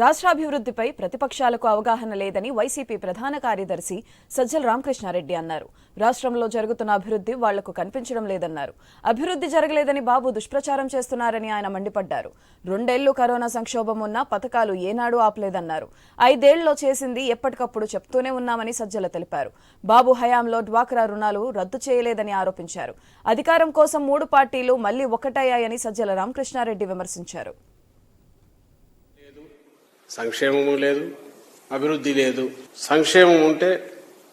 రాష్ట్రాభివృద్ధిపై ప్రతిపక్షాలకు అవగాహన లేదని వైసీపీ ప్రధాన కార్యదర్శి సజ్జల రామకృష్ణారెడ్డి అన్నారు. రాష్ట్రంలో జరుగుతున్న అభివృద్ధి వాళ్ళకు కనిపించడం లేదన్నారు. అభివృద్ధి జరగలేదని బాబు దుష్ప్రచారం చేస్తున్నారని ఆయన మండిపడ్డారు. రెండేళ్ళు కరోనా సంక్షోభం ఉన్నా పథకాలు ఏనాడు ఆపలేదన్నారు. ఐదేళ్ళలో చేసింది ఎప్పటికప్పుడు చెప్తూనే ఉన్నామని సజ్జల తెలిపారు. బాబు హయాంలో డ్వాక్రా రుణాలు రద్దు చేయలేదని ఆరోపించారు. అధికారం కోసం మూడు పార్టీలు మళ్ళీ ఒకటయ్యాయని సజ్జల రామకృష్ణారెడ్డి విమర్శించారు. సంక్షేమము లేదు అభివృద్ధి లేదు. సంక్షేమం ఉంటే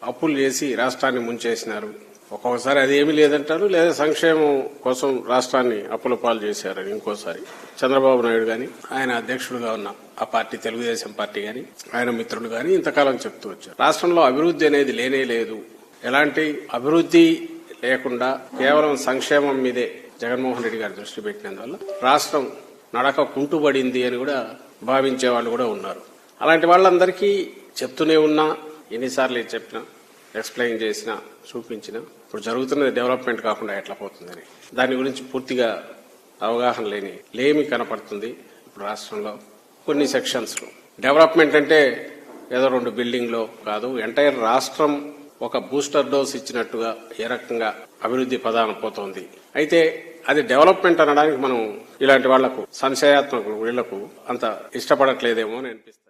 అప్పులు చేసి రాష్ట్రాన్ని ముంచేసినారు. ఒక్కొక్కసారి అది ఏమీ లేదంటారు లేదా సంక్షేమం కోసం రాష్ట్రాన్ని అప్పుల పాలు చేశారని ఇంకోసారి. చంద్రబాబు నాయుడు గాని ఆయన అధ్యక్షుడుగా ఉన్న ఆ పార్టీ తెలుగుదేశం పార్టీ గాని ఆయన మిత్రులు గాని ఇంతకాలం చెప్తూ వచ్చారు. రాష్ట్రంలో అభివృద్ధి అనేది లేనే లేదు. ఎలాంటి అభివృద్ధి లేకుండా కేవలం సంక్షేమం మీదే జగన్మోహన్ రెడ్డి గారు దృష్టి పెట్టినందువల్ల రాష్ట్రం నడక కుంటుబడింది అని కూడా భావించే వాళ్ళు కూడా ఉన్నారు. అలాంటి వాళ్ళందరికీ చెప్తూనే ఉన్నా ఎన్నిసార్లు చెప్పినా ఎక్స్ప్లెయిన్ చేసినా చూపించినా ఇప్పుడు జరుగుతున్నది డెవలప్మెంట్ కాకుండా ఎట్లా పోతుందని. దాని గురించి పూర్తిగా అవగాహన లేని లేమి కనపడుతుంది ఇప్పుడు రాష్ట్రంలో కొన్ని సెక్షన్స్లో. డెవలప్మెంట్ అంటే ఏదో రెండు బిల్డింగ్లో కాదు ఎంటైర్ రాష్ట్రం ఒక బూస్టర్ డోస్ ఇచ్చినట్టుగా ఏ రకంగా అభివృద్ధి ప్రధానం పోతోంది. అయితే అది డెవలప్మెంట్ అనడానికి మనం ఇలాంటి వాళ్ళకు సంశయాత్మక వీళ్ళకు అంత ఇష్టపడట్లేదేమో అని అనిపిస్తుంది.